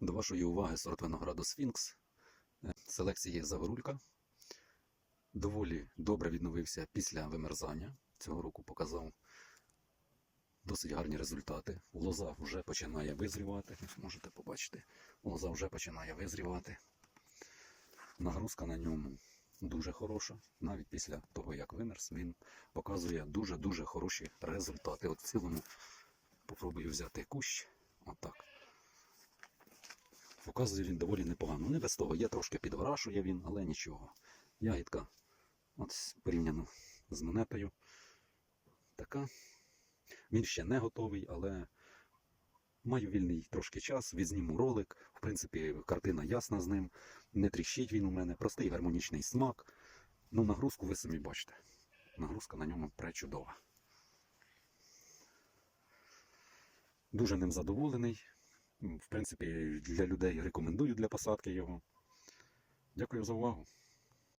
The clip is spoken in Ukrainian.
До вашої уваги сорт винограду Сфінкс е, селекції Заворулька. Доволі добре відновився після вимерзання. Цього року показав досить гарні результати. Лоза вже починає визрівати. Можете побачити, лоза вже починає визрівати. Нагрузка на ньому дуже хороша. Навіть після того, як вимерз, він показує дуже-дуже хороші результати. От в цілому попробую взяти кущ. Отак. Показує він доволі непогано. Не без того, є трошки підворашує він, але нічого. Ягідка, от порівняно з монетою, така. Він ще не готовий, але маю вільний трошки час, відзніму ролик. В принципі, картина ясна з ним. Не тріщить він у мене, простий гармонічний смак. Ну, нагрузку ви самі бачите. Нагрузка на ньому пречудова. Дуже ним задоволений. В принципі, для людей рекомендую для посадки його. Дякую за увагу.